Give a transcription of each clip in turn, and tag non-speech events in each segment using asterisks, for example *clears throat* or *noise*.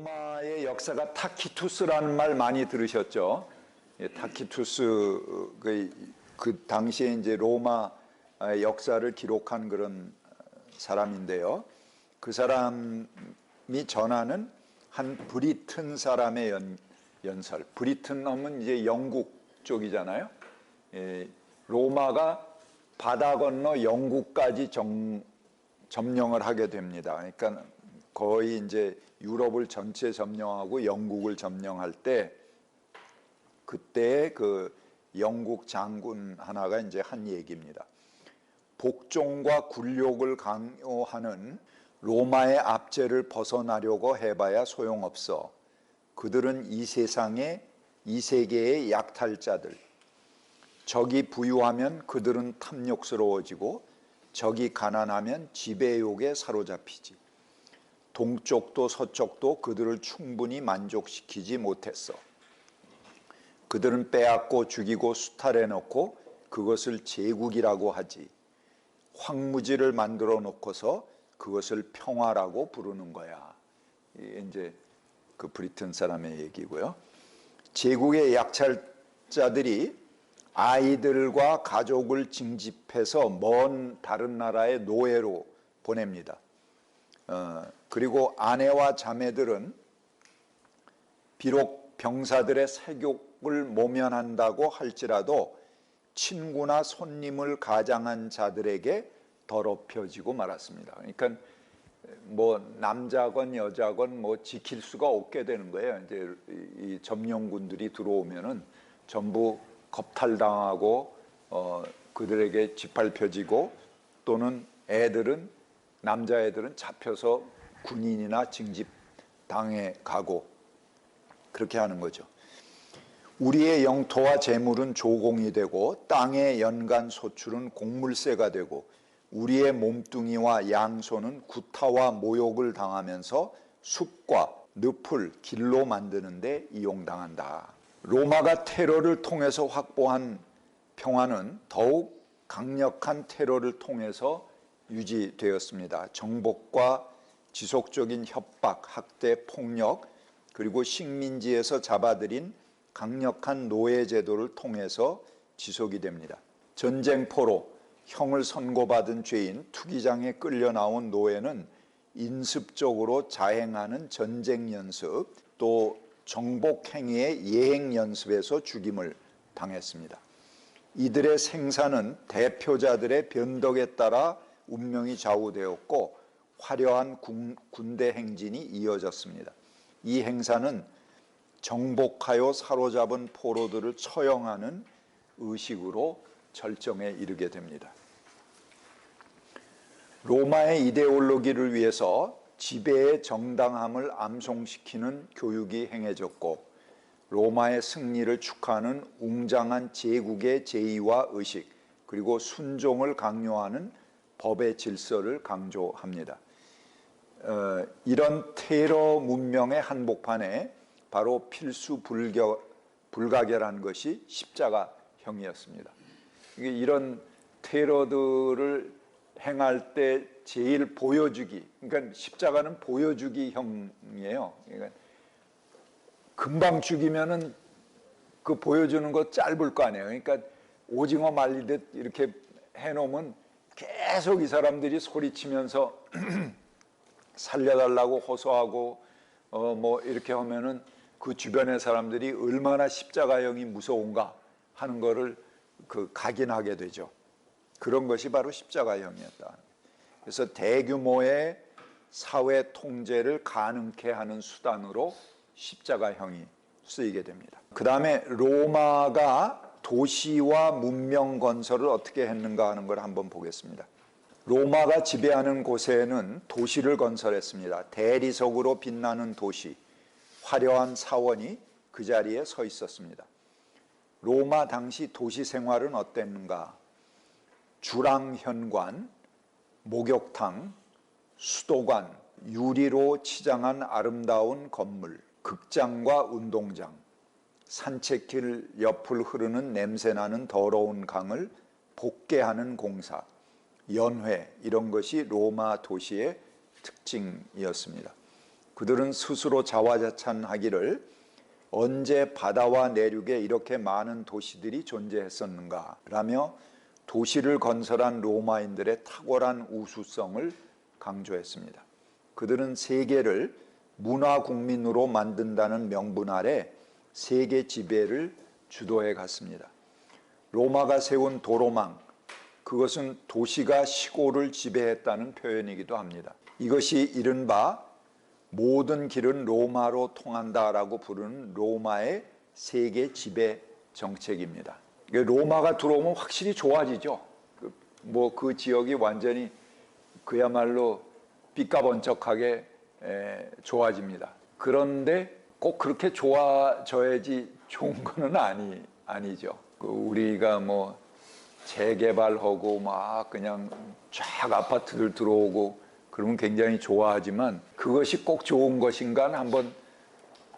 로마의 역사가 타키투스라는 말 많이 들으셨죠? 예, 타키투스 그, 그 당시에 이제 로마 역사를 기록한 그런 사람인데요. 그 사람이 전하는 한 브리튼 사람의 연, 연설. 브리튼 하면 이제 영국 쪽이잖아요. 예, 로마가 바다 건너 영국까지 정, 점령을 하게 됩니다. 그러니까 거의 이제 유럽을 전체 점령하고 영국을 점령할 때 그때 그 영국 장군 하나가 이제 한 얘기입니다. 복종과 굴욕을 강요하는 로마의 압제를 벗어나려고 해봐야 소용없어. 그들은 이 세상의 이 세계의 약탈자들. 적이 부유하면 그들은 탐욕스러워지고 적이 가난하면 지배욕에 사로잡히지. 동쪽도 서쪽도 그들을 충분히 만족시키지 못했어. 그들은 빼앗고 죽이고 수탈해 놓고 그것을 제국이라고 하지. 황무지를 만들어 놓고서 그것을 평화라고 부르는 거야. 이제 그 브리튼 사람의 얘기고요. 제국의 약탈자들이 아이들과 가족을 징집해서 먼 다른 나라의 노예로 보냅니다. 어, 그리고 아내와 자매들은 비록 병사들의 세욕을 모면한다고 할지라도 친구나 손님을 가장한 자들에게 더럽혀지고 말았습니다. 그러니까 뭐 남자건 여자건 뭐 지킬 수가 없게 되는 거예요. 이제 이 점령군들이 들어오면은 전부 겁탈당하고 어 그들에게 짓밟혀지고 또는 애들은 남자애들은 잡혀서 군인이나 징집 당해 가고 그렇게 하는 거죠. 우리의 영토와 재물은 조공이 되고 땅의 연간 소출은 곡물세가 되고 우리의 몸뚱이와 양소는 구타와 모욕을 당하면서 숲과 늪을 길로 만드는데 이용당한다. 로마가 테러를 통해서 확보한 평화는 더욱 강력한 테러를 통해서 유지되었습니다. 정복과 지속적인 협박, 학대, 폭력, 그리고 식민지에서 잡아들인 강력한 노예 제도를 통해서 지속이 됩니다. 전쟁포로 형을 선고받은 죄인 투기장에 끌려 나온 노예는 인습적으로 자행하는 전쟁 연습 또 정복 행위의 예행 연습에서 죽임을 당했습니다. 이들의 생사는 대표자들의 변덕에 따라 운명이 좌우되었고 화려한 군대 행진이 이어졌습니다. 이 행사는 정복하여 사로잡은 포로들을 처형하는 의식으로 절정에 이르게 됩니다. 로마의 이데올로기를 위해서 지배의 정당함을 암송시키는 교육이 행해졌고 로마의 승리를 축하하는 웅장한 제국의 제의와 의식 그리고 순종을 강요하는 법의 질서를 강조합니다. 어, 이런 테러 문명의 한복판에 바로 필수 불겨, 불가결한 것이 십자가형이었습니다. 이런 테러들을 행할 때 제일 보여주기, 그러니까 십자가는 보여주기 형이에요. 그러니까 금방 죽이면은 그 보여주는 거 짧을 거 아니에요. 그러니까 오징어 말리듯 이렇게 해놓으면 계속 이 사람들이 소리치면서 *clears throat* 살려달라고 호소하고 어 뭐 이렇게 하면은 그 주변의 사람들이 얼마나 십자가형이 무서운가 하는 거를 그 각인하게 되죠. 그런 것이 바로 십자가형이었다. 그래서 대규모의 사회 통제를 가능케 하는 수단으로 십자가형이 쓰이게 됩니다. 그 다음에 로마가 도시와 문명 건설을 어떻게 했는가 하는 걸 한번 보겠습니다. 로마가 지배하는 곳에는 도시를 건설했습니다. 대리석으로 빛나는 도시, 화려한 사원이 그 자리에 서 있었습니다. 로마 당시 도시 생활은 어땠는가? 주랑현관, 목욕탕, 수도관, 유리로 치장한 아름다운 건물, 극장과 운동장, 산책길 옆을 흐르는 냄새나는 더러운 강을 복개하는 공사, 연회 이런 것이 로마 도시의 특징이었습니다. 그들은 스스로 자화자찬하기를 언제 바다와 내륙에 이렇게 많은 도시들이 존재했었는가 라며 도시를 건설한 로마인들의 탁월한 우수성을 강조했습니다. 그들은 세계를 문화 국민으로 만든다는 명분 아래 세계 지배를 주도해 갔습니다. 로마가 세운 도로망, 그것은 도시가 시골을 지배했다는 표현이기도 합니다. 이것이 이른바 모든 길은 로마로 통한다라고 부르는 로마의 세계 지배 정책입니다. 로마가 들어오면 확실히 좋아지죠. 뭐 그 지역이 완전히 그야말로 삐까번쩍하게 좋아집니다. 그런데 꼭 그렇게 좋아져야지 좋은 거는 아니 아니죠. 그 우리가 뭐 재개발하고 막 그냥 쫙 아파트들 들어오고 그러면 굉장히 좋아하지만 그것이 꼭 좋은 것인가 한번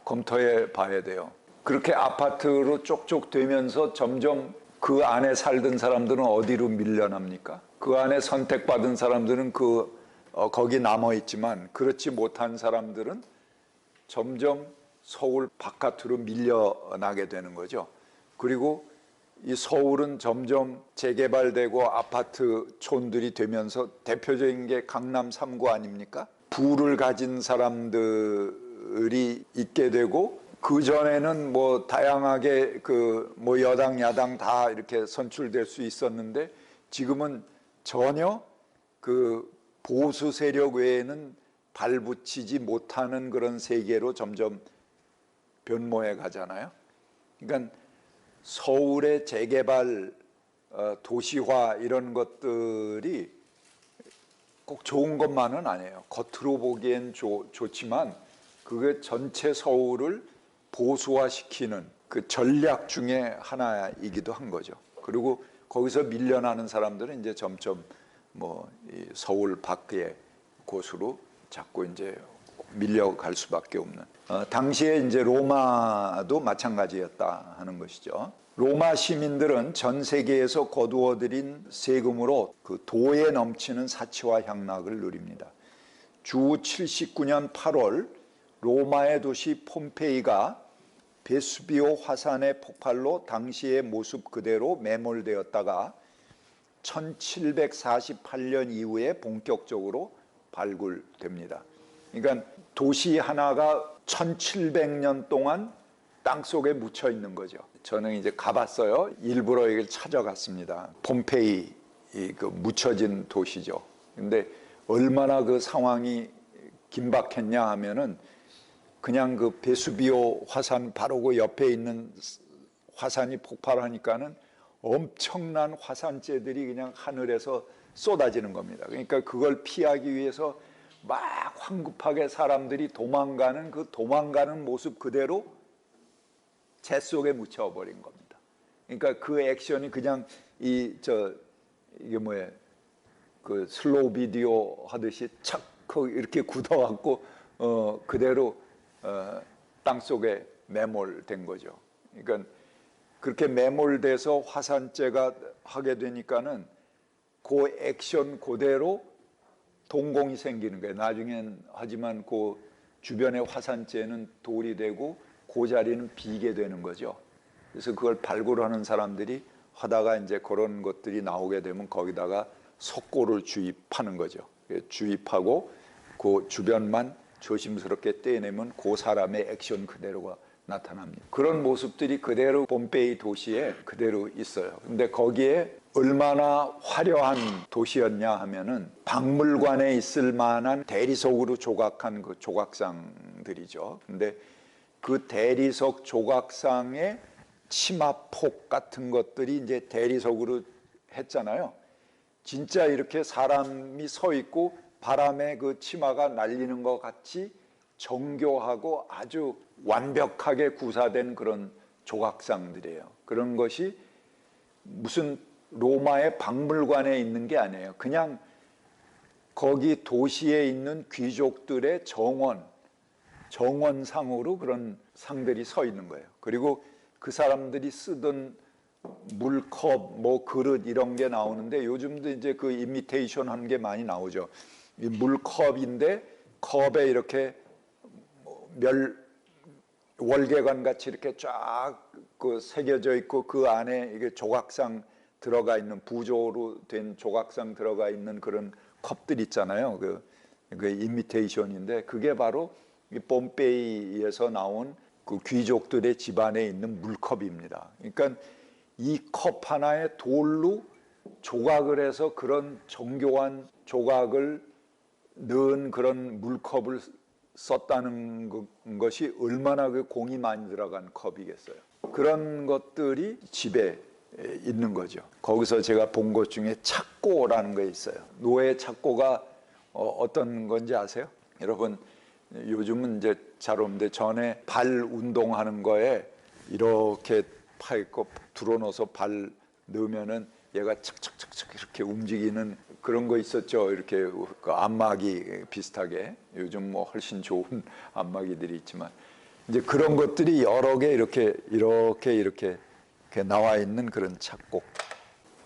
검토해 봐야 돼요. 그렇게 아파트로 쪽쪽 되면서 점점 그 안에 살던 사람들은 어디로 밀려납니까? 그 안에 선택받은 사람들은 그 어, 거기 남아 있지만 그렇지 못한 사람들은 점점 서울 바깥으로 밀려나게 되는 거죠. 그리고 이 서울은 점점 재개발되고 아파트촌들이 되면서 대표적인 게 강남 3구 아닙니까? 부를 가진 사람들이 있게 되고 그 전에는 뭐 다양하게 그 뭐 여당 야당 다 이렇게 선출될 수 있었는데 지금은 전혀 그 보수 세력 외에는 발붙이지 못하는 그런 세계로 점점 변모해 가잖아요. 그러니까 서울의 재개발, 어, 도시화 이런 것들이 꼭 좋은 것만은 아니에요. 겉으로 보기엔 좋, 좋지만 그게 전체 서울을 보수화시키는 그 전략 중에 하나이기도 한 거죠. 그리고 거기서 밀려나는 사람들은 이제 점점 뭐 서울 밖의 곳으로 자꾸 이제 밀려갈 수밖에 없는. 어, 당시에 이제 로마도 마찬가지였다 하는 것이죠. 로마 시민들은 전 세계에서 거두어들인 세금으로 그 도에 넘치는 사치와 향락을 누립니다. 주 79년 8월 로마의 도시 폼페이가 베수비오 화산의 폭발로 당시의 모습 그대로 매몰되었다가 1748년 이후에 본격적으로 발굴됩니다. 그러니까 도시 하나가 1700년 동안 땅 속에 묻혀 있는 거죠. 저는 이제 가봤어요. 일부러 이걸 찾아갔습니다. 폼페이 그 묻혀진 도시죠. 근데 얼마나 그 상황이 긴박했냐 하면은 그냥 그 베수비오 화산 바로 그 옆에 있는 화산이 폭발하니까는 엄청난 화산재들이 그냥 하늘에서 쏟아지는 겁니다. 그러니까 그걸 피하기 위해서 막 황급하게 사람들이 도망가는 그 도망가는 모습 그대로 재 속에 묻혀버린 겁니다. 그러니까 그 액션이 그냥 이 저 이게 뭐예요? 그 슬로우 비디오 하듯이 착 이렇게 *laughs* 굳어갖고 어 그대로 어, 땅 속에 매몰된 거죠. 그러니까 그렇게 매몰돼서 화산재가 하게 되니까는 그 액션 그대로 동공이 생기는 거예요. 나중엔 하지만 그 주변의 화산재는 돌이 되고 그 자리는 비게 되는 거죠. 그래서 그걸 발굴하는 사람들이 하다가 이제 그런 것들이 나오게 되면 거기다가 석고를 주입하는 거죠. 주입하고 그 주변만 조심스럽게 떼내면 그 사람의 액션 그대로가 나타납니다. 그런 모습들이 그대로 봄페이 도시에 그대로 있어요. 근데 거기에 얼마나 화려한 도시였냐 하면은 박물관에 있을 만한 대리석으로 조각한 그 조각상들이죠. 근데 그 대리석 조각상의 치마폭 같은 것들이 이제 대리석으로 했잖아요. 진짜 이렇게 사람이 서 있고 바람에 그 치마가 날리는 것 같이 정교하고 아주 완벽하게 구사된 그런 조각상들이에요. 그런 것이 무슨 로마의 박물관에 있는 게 아니에요. 그냥 거기 도시에 있는 귀족들의 정원, 정원상으로 그런 상들이 서 있는 거예요. 그리고 그 사람들이 쓰던 물컵, 뭐 그릇 이런 게 나오는데 요즘도 이제 그 이미테이션 하는 게 많이 나오죠. 이 물컵인데 컵에 이렇게 멸 월계관 같이 이렇게 쫙 그 새겨져 있고 그 안에 이게 조각상 들어가 있는 부조로 된 조각상 들어가 있는 그런 컵들 있잖아요. 그, 그 이미테이션인데 그게 바로 이 폼페이에서 나온 그 귀족들의 집안에 있는 물컵입니다. 그러니까 이 컵 하나에 돌로 조각을 해서 그런 정교한 조각을 넣은 그런 물컵을 썼다는 거- 것이 얼마나 그 공이 많이 들어간 컵이겠어요. 그런 것들이 집에 있는 거죠. 거기서 제가 본 것 중에 착고라는 게 있어요. 노예 착고가 어, 떤 건지 아세요? 여러분 요즘은 이제 잘 없는데 전에 발 운동하는 거에 이렇게 파 있고 들어넣어서 발 넣으면은 얘가 착착착착 이렇게 움직이는 그런 거 있었죠. 이렇게 그 안마기 비슷하게 요즘 뭐 훨씬 좋은 *laughs* 안마기들이 있지만 이제 그런 것들이 여러 개 이렇게 이렇게 이렇게, 이렇게 나와 있는 그런 착곡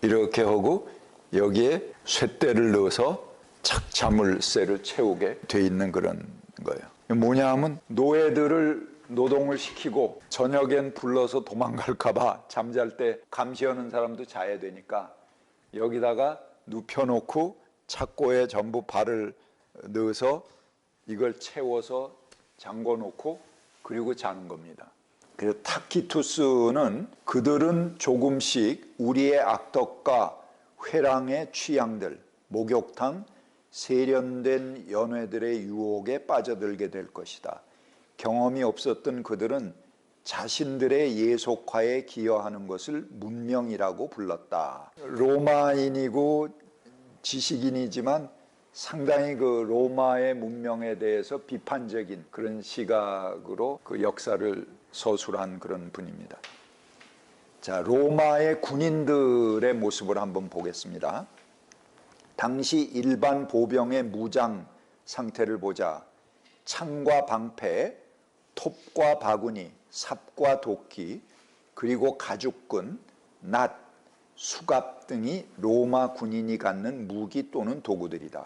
이렇게 하고 여기에 쇳대를 넣어서 착 자물쇠를 채우게 돼 있는 그런 거예요. 뭐냐 하면 노예들을 노동을 시키고 저녁엔 불러서 도망갈까봐 잠잘 때 감시하는 사람도 자야 되니까 여기다가 눕혀놓고 착고에 전부 발을 넣어서 이걸 채워서 잠궈놓고 그리고 자는 겁니다. 그래서 타키투스는 그들은 조금씩 우리의 악덕과 회랑의 취향들, 목욕탕, 세련된 연회들의 유혹에 빠져들게 될 것이다. 경험이 없었던 그들은 자신들의 예속화에 기여하는 것을 문명이라고 불렀다. 로마인이고 지식인이지만 상당히 그 로마의 문명에 대해서 비판적인 그런 시각으로 그 역사를 서술한 그런 분입니다. 자, 로마의 군인들의 모습을 한번 보겠습니다. 당시 일반 보병의 무장 상태를 보자 창과 방패, 톱과 바구니, 삽과 도끼, 그리고 가죽끈, 낫, 수갑 등이 로마 군인이 갖는 무기 또는 도구들이다.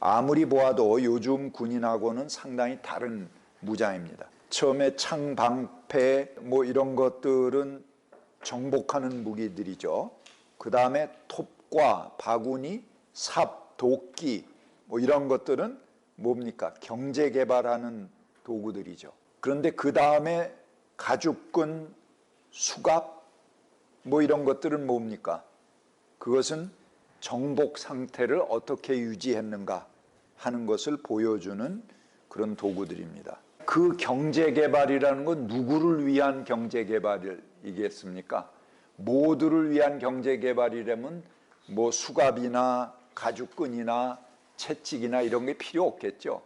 아무리 보아도 요즘 군인하고는 상당히 다른 무장입니다. 처음에 창, 방패 뭐 이런 것들은 정복하는 무기들이죠. 그 다음에 톱과 바구니, 삽, 도끼 뭐 이런 것들은 뭡니까? 경제 개발하는 도구들이죠. 그런데 그 다음에 가죽끈, 수갑 뭐 이런 것들은 뭡니까? 그것은 정복 상태를 어떻게 유지했는가 하는 것을 보여주는 그런 도구들입니다. 그 경제 개발이라는 건 누구를 위한 경제 개발이겠습니까? 모두를 위한 경제 개발이라면 뭐 수갑이나 가죽끈이나 채찍이나 이런 게 필요 없겠죠.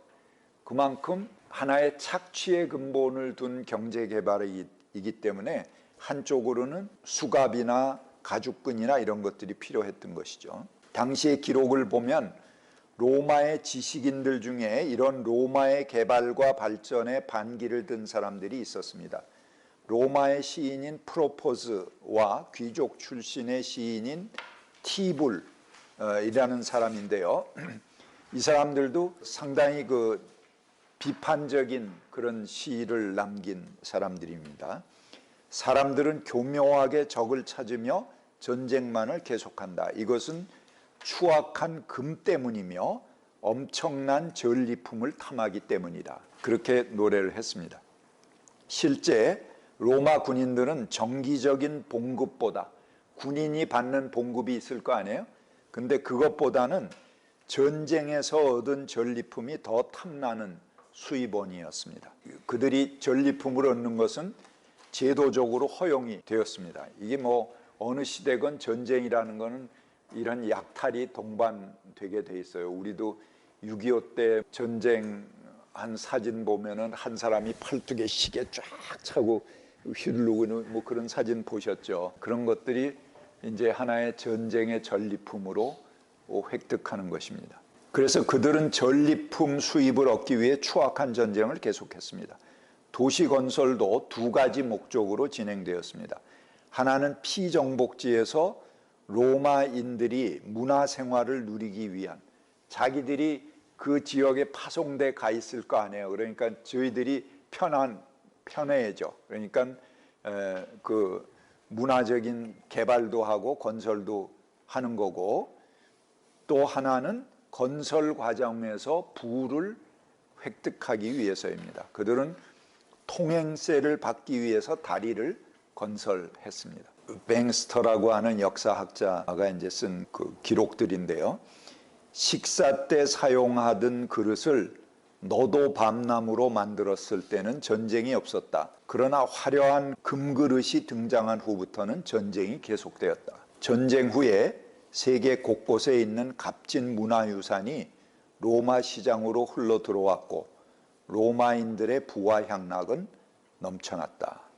그만큼 하나의 착취의 근본을 둔 경제 개발이기 때문에 한쪽으로는 수갑이나 가죽끈이나 이런 것들이 필요했던 것이죠. 당시의 기록을 보면 로마의 지식인들 중에 이런 로마의 개발과 발전에 반기를 든 사람들이 있었습니다. 로마의 시인인 프로포즈와 귀족 출신의 시인인 티불이라는 사람인데요. *clears throat* 이 사람들도 상당히 그 비판적인 그런 시를 남긴 사람들입니다. 사람들은 교묘하게 적을 찾으며 전쟁만을 계속한다. 이것은 추악한 금 때문이며 엄청난 전리품을 탐하기 때문이다. 그렇게 노래를 했습니다. 실제 로마 군인들은 정기적인 봉급보다 군인이 받는 봉급이 있을 거 아니에요? 근데 그것보다는 전쟁에서 얻은 전리품이 더 탐나는 수입원이었습니다. 그들이 전리품을 얻는 것은 제도적으로 허용이 되었습니다. 이게 뭐 어느 시대건 전쟁이라는 것은 이런 약탈이 동반되게 돼 있어요. 우리도 6.25 때 전쟁 한 사진 보면은 한 사람이 팔뚝에 시계 쫙 차고 휘두르고 뭐 그런 사진 보셨죠. 그런 것들이 이제 하나의 전쟁의 전리품으로 획득하는 것입니다. 그래서 그들은 전리품 수입을 얻기 위해 추악한 전쟁을 계속했습니다. 도시 건설도 두 가지 목적으로 진행되었습니다. 하나는 피정복지에서 로마인들이 문화 생활을 누리기 위한 자기들이 그 지역에 파송돼 가 있을 거 아니에요. 그러니까 저희들이 편한 편해져. 그러니까 에, 그 문화적인 개발도 하고 건설도 하는 거고 또 하나는 건설 과정에서 부를 획득하기 위해서입니다. 그들은 통행세를 받기 위해서 다리를 건설했습니다. 뱅스터라고 하는 역사학자가 이제 쓴 그 기록들인데요. 식사 때 사용하던 그릇을 너도 밤나무로 만들었을 때는 전쟁이 없었다. 그러나 화려한 금그릇이 등장한 후부터는 전쟁이 계속되었다. 전쟁 후에 세계 곳곳에 있는 값진 문화유산이 로마 시장으로 흘러 들어왔고 로마인들의 부와 향락은 넘쳐났다.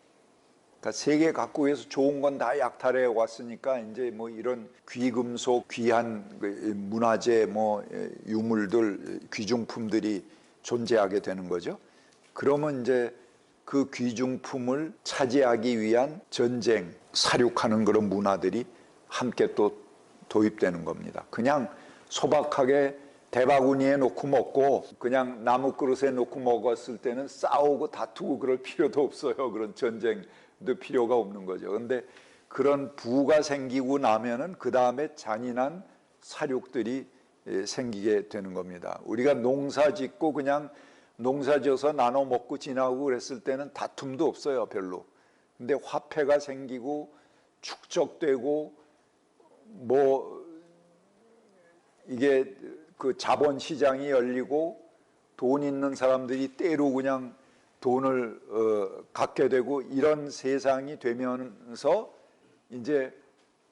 그러니까 세계 각국에서 좋은 건 다 약탈해 왔으니까 이제 뭐 이런 귀금속, 귀한 그 문화재, 뭐 유물들, 귀중품들이 존재하게 되는 거죠. 그러면 이제 그 귀중품을 차지하기 위한 전쟁, 사륙하는 그런 문화들이 함께 또 도입되는 겁니다. 그냥 소박하게 대바구니에 놓고 먹고 그냥 나무 그릇에 놓고 먹었을 때는 싸우고 다투고 그럴 필요도 없어요. 그런 전쟁도 필요가 없는 거죠. 근데 그런 부가 생기고 나면은 그 다음에 잔인한 사륙들이 생기게 되는 겁니다. 우리가 농사 짓고 그냥 농사 지어서 나눠 먹고 지나고 그랬을 때는 다툼도 없어요, 별로. 근데 화폐가 생기고 축적되고 뭐 이게 그 자본 시장이 열리고 돈 있는 사람들이 때로 그냥 돈을 어, 갖게 되고 이런 세상이 되면서 이제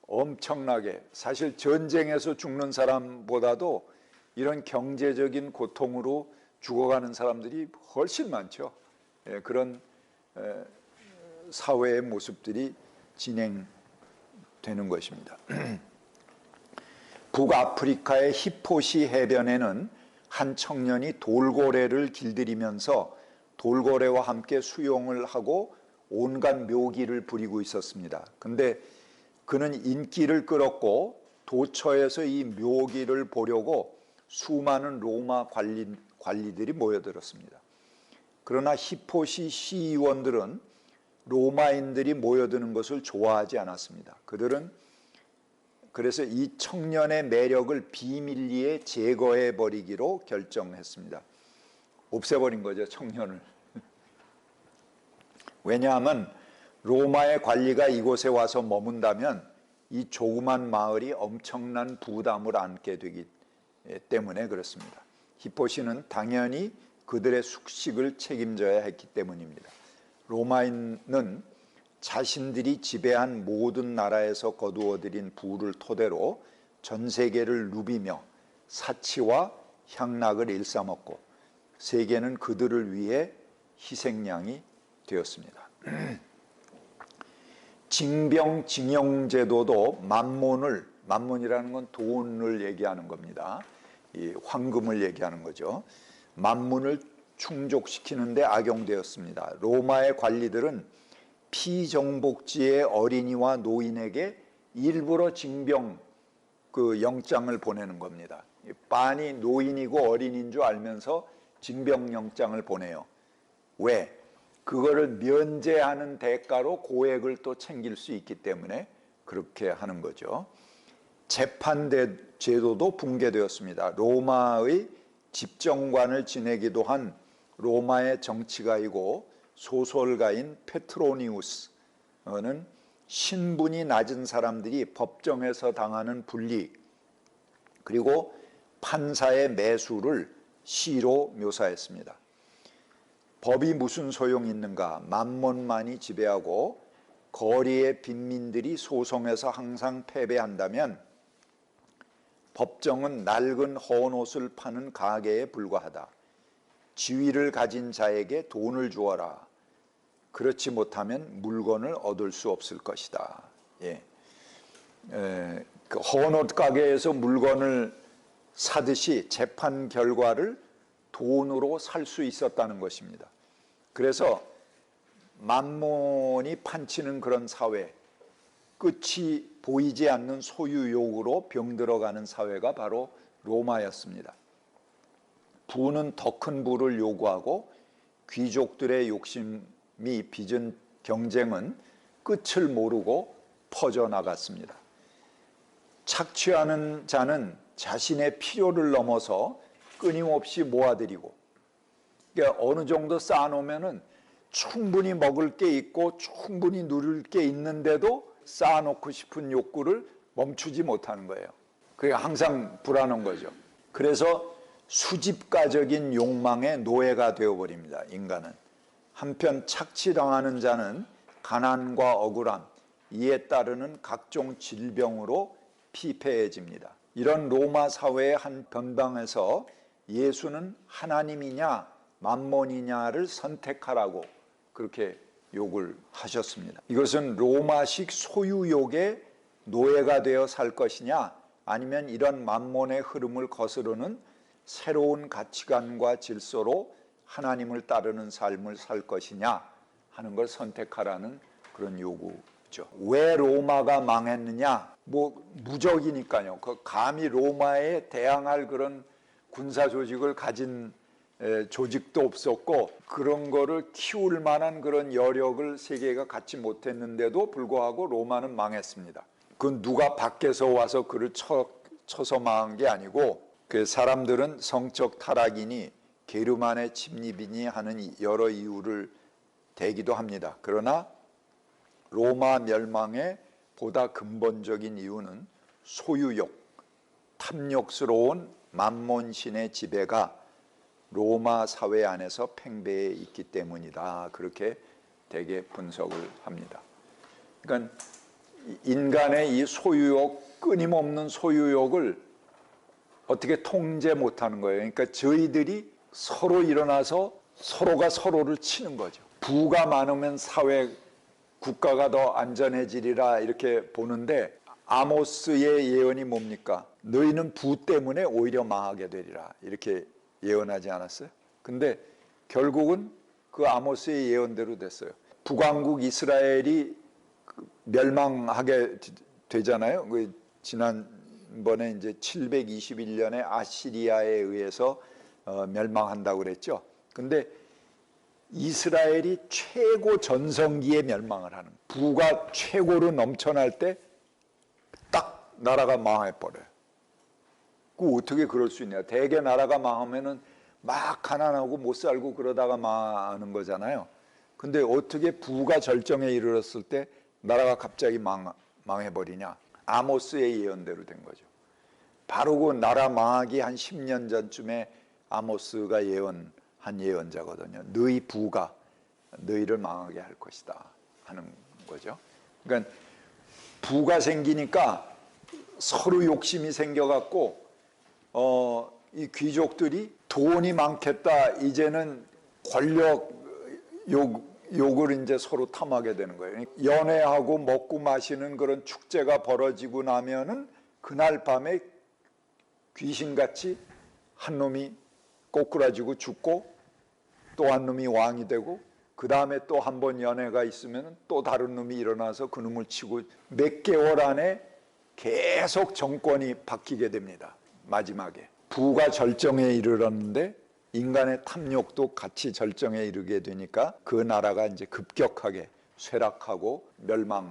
엄청나게 사실 전쟁에서 죽는 사람보다도 이런 경제적인 고통으로 죽어가는 사람들이 훨씬 많죠. 예, 그런 에, 사회의 모습들이 진행되는 것입니다. *clears throat* 북아프리카의 히포시 해변에는 한 청년이 돌고래를 길들이면서 돌고래와 함께 수용을 하고 온갖 묘기를 부리고 있었습니다. 근데 그는 인기를 끌었고 도처에서 이 묘기를 보려고 수많은 로마 관리, 관리들이 모여들었습니다. 그러나 히포시 시의원들은 로마인들이 모여드는 것을 좋아하지 않았습니다. 그들은 그래서 이 청년의 매력을 비밀리에 제거해 버리기로 결정했습니다. 없애버린 거죠, 청년을. *laughs* 왜냐하면 로마의 관리가 이곳에 와서 머문다면 이 조그만 마을이 엄청난 부담을 안게 되기 때문에 그렇습니다. 히포시는 당연히 그들의 숙식을 책임져야 했기 때문입니다. 로마인은 자신들이 지배한 모든 나라에서 거두어들인 부를 토대로 전 세계를 누비며 사치와 향락을 일삼았고 세계는 그들을 위해 희생양이 되었습니다. *clears throat* 징병징용 제도도 만몬을 만몬이라는 건 돈을 얘기하는 겁니다. 이 황금을 얘기하는 거죠. 만문을 충족시키는데 악용되었습니다. 로마의 관리들은 피정복지의 어린이와 노인에게 일부러 징병 그 영장을 보내는 겁니다. 빤이 노인이고 어린인 줄 알면서 징병 영장을 보내요. 왜? 그거를 면제하는 대가로 고액을 또 챙길 수 있기 때문에 그렇게 하는 거죠. 재판 제도도 붕괴되었습니다. 로마의 집정관을 지내기도 한 로마의 정치가이고 소설가인 페트로니우스는 신분이 낮은 사람들이 법정에서 당하는 불리 그리고 판사의 매수를 시로 묘사했습니다. 법이 무슨 소용 있는가? 만몬만이 지배하고 거리의 빈민들이 소송에서 항상 패배한다면 법정은 낡은 헌 옷을 파는 가게에 불과하다. 지위를 가진 자에게 돈을 주어라. 그렇지 못하면 물건을 얻을 수 없을 것이다. 예. 에, 그 헌옷 가게에서 물건을 사듯이 재판 결과를 돈으로 살 수 있었다는 것입니다. 그래서 만몬이 판치는 그런 사회, 끝이 보이지 않는 소유욕으로 병들어가는 사회가 바로 로마였습니다. 부는 더 큰 부를 요구하고 귀족들의 욕심이 빚은 경쟁은 끝을 모르고 퍼져나갔습니다. 착취하는 자는 자신의 필요를 넘어서 끊임없이 모아들이고 그러니까 어느 정도 쌓아놓으면은 충분히 먹을 게 있고 충분히 누릴 게 있는데도 쌓아놓고 싶은 욕구를 멈추지 못하는 거예요. 그게 항상 불안한 거죠. 그래서 수집가적인 욕망의 노예가 되어버립니다. 인간은 한편 착취당하는 자는 가난과 억울함 이에 따르는 각종 질병으로 피폐해집니다. 이런 로마 사회의 한 변방에서 예수는 하나님이냐 만몬이냐를 선택하라고 그렇게 욕을 하셨습니다. 이것은 로마식 소유욕의 노예가 되어 살 것이냐 아니면 이런 만몬의 흐름을 거스르는 새로운 가치관과 질서로 하나님을 따르는 삶을 살 것이냐 하는 걸 선택하라는 그런 요구죠. 왜 로마가 망했느냐? 뭐 무적이니까요. 그 감히 로마에 대항할 그런 군사 조직을 가진 조직도 없었고 그런 거를 키울 만한 그런 여력을 세계가 갖지 못했는데도 불구하고 로마는 망했습니다. 그건 누가 밖에서 와서 그를 쳐, 쳐서 망한 게 아니고 그 사람들은 성적 타락이니 게르만의 침입이니 하는 여러 이유를 대기도 합니다. 그러나 로마 멸망의 보다 근본적인 이유는 소유욕, 탐욕스러운 만몬신의 지배가 로마 사회 안에서 팽배해 있기 때문이다. 그렇게 대개 분석을 합니다. 그러니까 인간의 이 소유욕, 끊임없는 소유욕을 어떻게 통제 못하는 거예요. 그러니까 저희들이 서로 일어나서 서로가 서로를 치는 거죠. 부가 많으면 사회 국가가 더 안전해지리라 이렇게 보는데 아모스의 예언이 뭡니까? 너희는 부 때문에 오히려 망하게 되리라 이렇게 예언하지 않았어요? 근데 결국은 그 아모스의 예언대로 됐어요. 북왕국 이스라엘이 그 멸망하게 되잖아요. 그 지난번에 이제 721년에 아시리아에 의해서 어, 멸망한다고 그랬죠. 근데 이스라엘이 최고 전성기에 멸망을 하는 부가 최고로 넘쳐날 때 딱 나라가 망해 버려요. 그 어떻게 그럴 수 있냐? 대개 나라가 망하면은 막 가난하고 못 살고 그러다가 망하는 거잖아요. 근데 어떻게 부가 절정에 이르렀을 때 나라가 갑자기 망, 망해버리냐? 아모스의 예언대로 된 거죠. 바로 그 나라 망하기 한 10년 전쯤에 아모스가 예언 한 예언자거든요. 너희 부가 너희를 망하게 할 것이다 하는 거죠. 그러니까 부가 생기니까 서로 욕심이 생겨갖고 어, 이 귀족들이 돈이 많겠다 이제는 권력 욕 욕을 이제 서로 탐하게 되는 거예요. 연애하고 먹고 마시는 그런 축제가 벌어지고 나면은 그날 밤에 귀신같이 한 놈이 꼬꾸라지고 죽고 또 한 놈이 왕이 되고 그 다음에 또 한 번 연애가 있으면 또 다른 놈이 일어나서 그 놈을 치고 몇 개월 안에 계속 정권이 바뀌게 됩니다. 마지막에 부가 절정에 이르렀는데 인간의 탐욕도 같이 절정에 이르게 되니까 그 나라가 이제 급격하게 쇠락하고 멸망에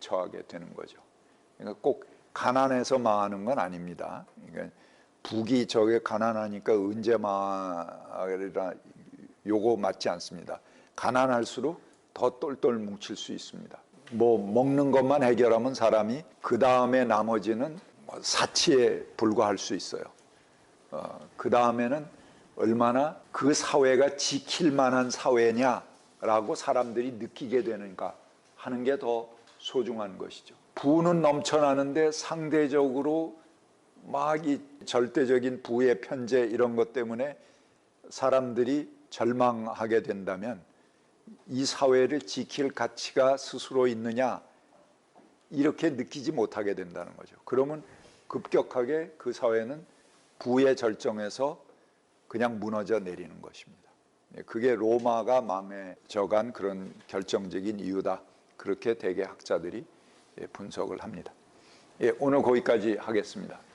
처하게 되는 거죠. 그러니까 꼭 가난해서 망하는 건 아닙니다. 그러니까 북이 저게 가난하니까 망하리라 요거 맞지 않습니다. 가난할수록 더 똘똘 뭉칠 수 있습니다. 뭐 먹는 것만 해결하면 사람이 그 다음에 나머지는 뭐 사치에 불과할 수 있어요. 어, 그 다음에는 얼마나 그 사회가 지킬 만한 사회냐라고 사람들이 느끼게 되는가 하는 게 더 소중한 것이죠. 부는 넘쳐나는데 상대적으로 막 이 절대적인 부의 편제 이런 것 때문에 사람들이 절망하게 된다면 이 사회를 지킬 가치가 스스로 있느냐 이렇게 느끼지 못하게 된다는 거죠. 그러면 급격하게 그 사회는 부의 절정에서 그냥 무너져 내리는 것입니다. 예, 그게 로마가 망해져간 그런 결정적인 이유다. 그렇게 대개 학자들이 예, 분석을 합니다. 예, 오늘 거기까지 하겠습니다.